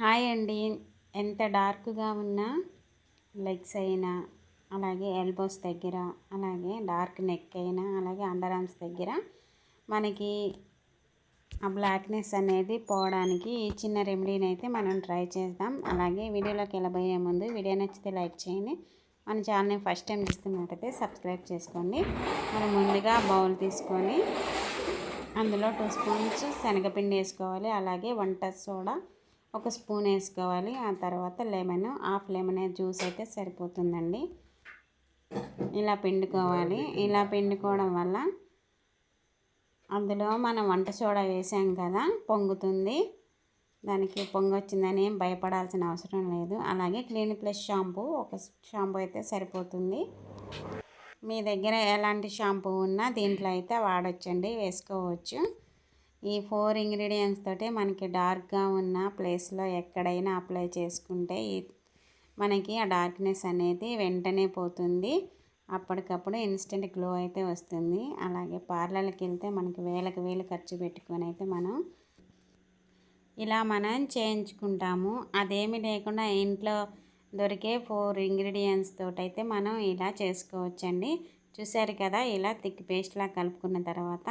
Hi అండి. ఎంత డార్క్గా ఉన్నా లెగ్స్ అయినా అలాగే ఎల్బోస్ దగ్గర అలాగే డార్క్ నెక్ అయినా అలాగే అండర్ ఆర్మ్స్ దగ్గర మనకి ఆ బ్లాక్నెస్ అనేది పోవడానికి ఈ చిన్న రెమెడీని అయితే మనం ట్రై చేద్దాం. అలాగే వీడియోలోకి వెళ్ళబోయే ముందు వీడియో నచ్చితే లైక్ చేయండి. మన ఛానల్ని ఫస్ట్ టైం చూస్తున్నట్టయితే సబ్స్క్రైబ్ చేసుకోండి. మనం ముందుగా బౌల్ తీసుకొని అందులో టూ స్పూన్స్ శనగపిండి వేసుకోవాలి. అలాగే వంట సోడా ఒక స్పూన్ వేసుకోవాలి. ఆ తర్వాత లెమన్ హాఫ్ లెమన్ జ్యూస్ అయితే సరిపోతుందండి. ఇలా పిండుకోవాలి. ఇలా పిండుకోవడం వల్ల అందులో మనం వంట సోడా వేసాం కదా పొంగుతుంది. దానికి పొంగి వచ్చిందని ఏం భయపడాల్సిన అవసరం లేదు. అలాగే క్లీన్ ప్లస్ షాంపూ ఒక షాంపూ అయితే సరిపోతుంది. మీ దగ్గర ఎలాంటి షాంపూ ఉన్నా దీంట్లో అయితే వాడచ్చండి వేసుకోవచ్చు. ఈ ఫోర్ ఇంగ్రీడియంట్స్ తోటి మనకి డార్క్గా ఉన్న ప్లేస్లో ఎక్కడైనా అప్లై చేసుకుంటే ఈ మనకి ఆ డార్క్నెస్ అనేది వెంటనే పోతుంది. అప్పటికప్పుడు ఇన్స్టెంట్ గ్లో అయితే వస్తుంది. అలాగే పార్లర్కి వెళ్తే మనకి వేలకు వేలు ఖర్చు పెట్టుకొని అయితే మనం ఇలా మనం చేయించుకుంటాము. అదేమి లేకుండా ఇంట్లో దొరికే ఫోర్ ఇంగ్రీడియంట్స్ తోటైతే మనం ఇలా చేసుకోవచ్చండి. చూసారు కదా ఇలా థిక్ పేస్ట్లా కలుపుకున్న తర్వాత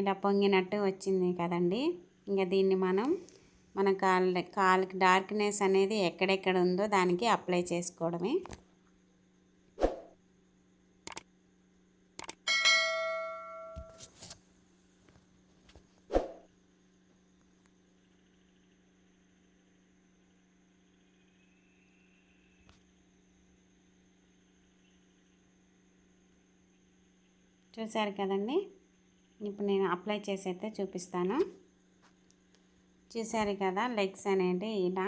ఇలా పొంగినట్టు వచ్చింది కదండి. ఇంకా దీన్ని మనం మన కాళ్ళ కాళ్ళకి డార్క్నెస్ అనేది ఎక్కడెక్కడ ఉందో దానికి అప్లై చేసుకోవడమే. చూసారు కదండి? ఇప్పుడు నేను అప్లై చేసి అయితే చూపిస్తాను. చూసారు కదా లెగ్స్ అనేది ఇలా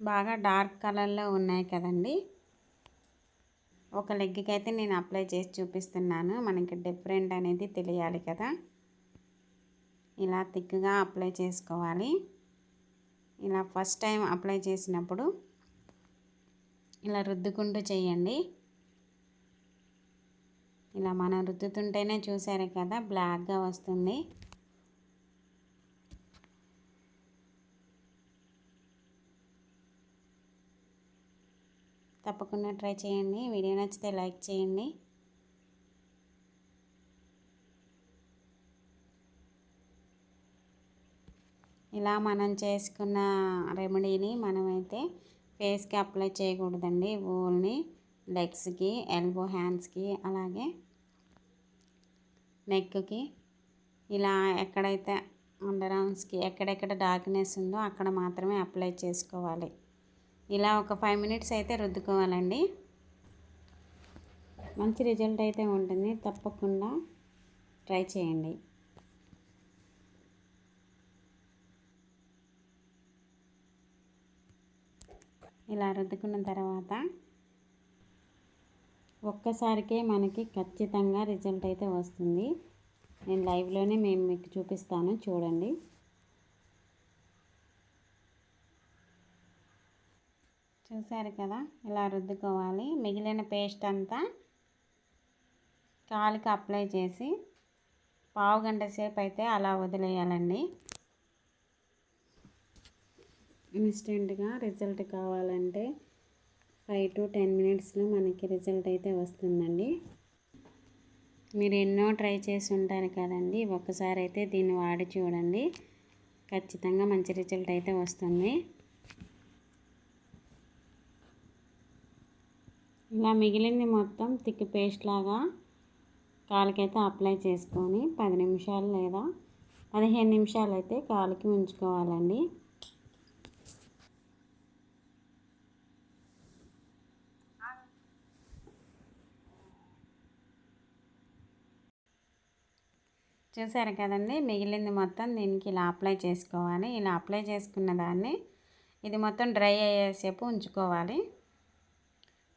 బాగా డార్క్ కలర్లో ఉన్నాయి కదండి. ఒక లెగ్కి అయితే నేను అప్లై చేసి చూపిస్తున్నాను. మనకి డిఫరెంట్ అనేది తెలియాలి కదా. ఇలా థిక్గా అప్లై చేసుకోవాలి. ఇలా ఫస్ట్ టైం అప్లై చేసినప్పుడు ఇలా రుద్దుకుంటూ చేయండి. ఇలా మనం రుద్దుతుంటేనే చూసారు కదా బ్లాక్గా వస్తుంది. తప్పకుండా ట్రై చేయండి. వీడియో నచ్చితే లైక్ చేయండి. ఇలా మనం చేసుకున్న రెమెడీని మనమైతే ఫేస్కి అప్లై చేయకూడదండి. ఓన్లీ లెగ్స్కి ఎల్బో హ్యాండ్స్కి అలాగే నెక్కి ఇలా ఎక్కడైతే అండర్ ఆర్మ్స్కి ఎక్కడెక్కడ డార్క్నెస్ ఉందో అక్కడ మాత్రమే అప్లై చేసుకోవాలి. ఇలా ఒక ఫైవ్ మినిట్స్ అయితే రుద్దుకోవాలండి. మంచి రిజల్ట్ అయితే ఉంటుంది. తప్పకుండా ట్రై చేయండి. ఇలా రుద్దుకున్న తర్వాత ఒక్కసారికే మనకి ఖచ్చితంగా రిజల్ట్ అయితే వస్తుంది. నేను లైవ్లోనే మేము మీకు చూపిస్తాను చూడండి. చూసారు కదా ఇలా రుద్దుకోవాలి. మిగిలిన పేస్ట్ అంతా కాలుకి అప్లై చేసి పావు గంట సేపు అయితే అలా వదిలేయాలండి. ఇన్స్టెంట్గా రిజల్ట్ కావాలంటే ఫైవ్ టు టెన్ మినిట్స్లో మనకి రిజల్ట్ అయితే వస్తుందండి. మీరు ఎన్నో ట్రై చేసి ఉంటారు కదండి. ఒక్కసారి అయితే దీన్ని వాడి చూడండి. ఖచ్చితంగా మంచి రిజల్ట్ అయితే వస్తుంది. ఇలా మిగిలింది మొత్తం తిక్కి పేస్ట్ లాగా కాలుకైతే అప్లై చేసుకొని పది నిమిషాలు లేదా పదిహేను నిమిషాలు అయితే కాలుకి ఉంచుకోవాలండి చూసారు కదండి మిగిలింది మొత్తం దీనికి ఇలా అప్లై చేసుకోవాలి. ఇలా అప్లై చేసుకున్న దాన్ని ఇది మొత్తం డ్రై అయ్యేసేపు ఉంచుకోవాలి.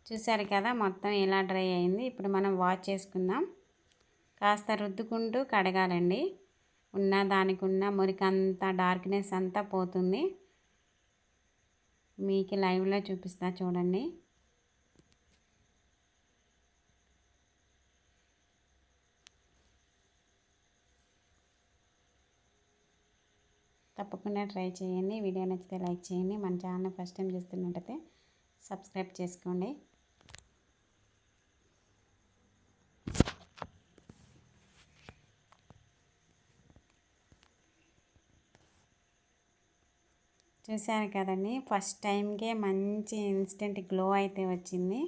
చూసారు కదా మొత్తం ఇలా డ్రై అయింది. ఇప్పుడు మనం వాష్ చేసుకుందాం. కాస్త రుద్దుకుంటూ కడగాలండి. ఉన్న దానికి ఉన్న మురికంతా డార్క్నెస్ అంతా పోతుంది. మీకు లైవ్లో చూపిస్తా చూడండి. తప్పకుండా ట్రై చేయండి. వీడియో నచ్చితే లైక్ చేయండి. మన ఛానల్ ఫస్ట్ టైం చూస్తున్నట్టయితే సబ్స్క్రైబ్ చేసుకోండి. చూశాను కదండి. ఫస్ట్ టైంకే మంచి ఇన్స్టెంట్ గ్లో అయితే వచ్చింది.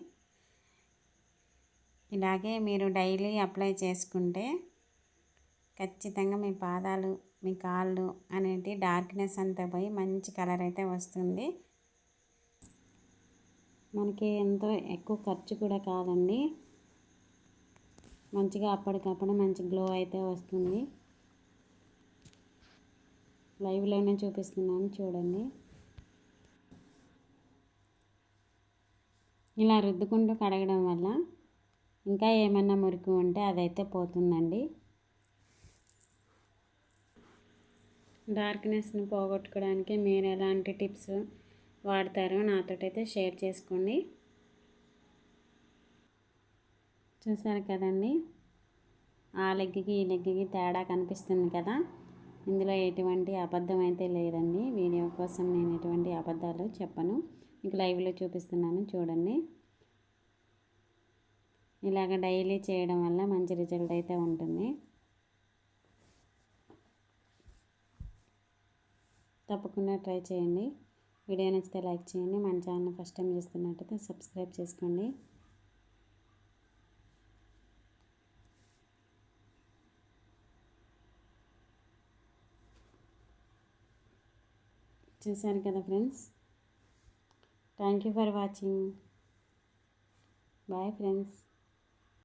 ఇలాగే మీరు డైలీ అప్లై చేసుకుంటే ఖచ్చితంగా మీ పాదాలు మీ కాళ్ళు అనేటి డార్క్నెస్ అంతా పోయి మంచి కలర్ అయితే వస్తుంది. మనకి ఎంతో ఎక్కువ ఖర్చు కూడా కాదండి. మంచిగా అప్పటికప్పుడు మంచి గ్లో అయితే వస్తుంది. లైవ్లోనే చూపిస్తున్నాను చూడండి. ఇలా రుద్దుకుంటూ కడగడం వల్ల ఇంకా ఏమన్నా మురికి ఉంటే అదైతే పోతుందండి. డార్క్నెస్ని పోగొట్టుకోవడానికి మీరు ఎలాంటి టిప్స్ వాడతారో నాతోటైతే షేర్ చేసుకోండి. చూసారు కదండి? ఆ లెగ్గికి ఈ లెగ్గికి తేడా కనిపిస్తుంది కదా? ఇందులో ఎటువంటి అబద్ధం అయితే లేదండి. వీడియో కోసం నేను ఎటువంటి అబద్ధాలు చెప్పను. మీకు లైవ్లో చూపిస్తున్నాను చూడండి. ఇలాగ డైలీ చేయడం వల్ల మంచి రిజల్ట్ అయితే ఉంటుంది. తప్పకుండా ట్రై చేయండి. వీడియో నచ్చితే లైక్ చేయండి. మన ఛానల్ ఫస్ట్ టైం చూస్తున్నట్టయితే సబ్స్క్రైబ్ చేసుకోండి. చూశారు కదా friends? Thank you for watching. Bye friends.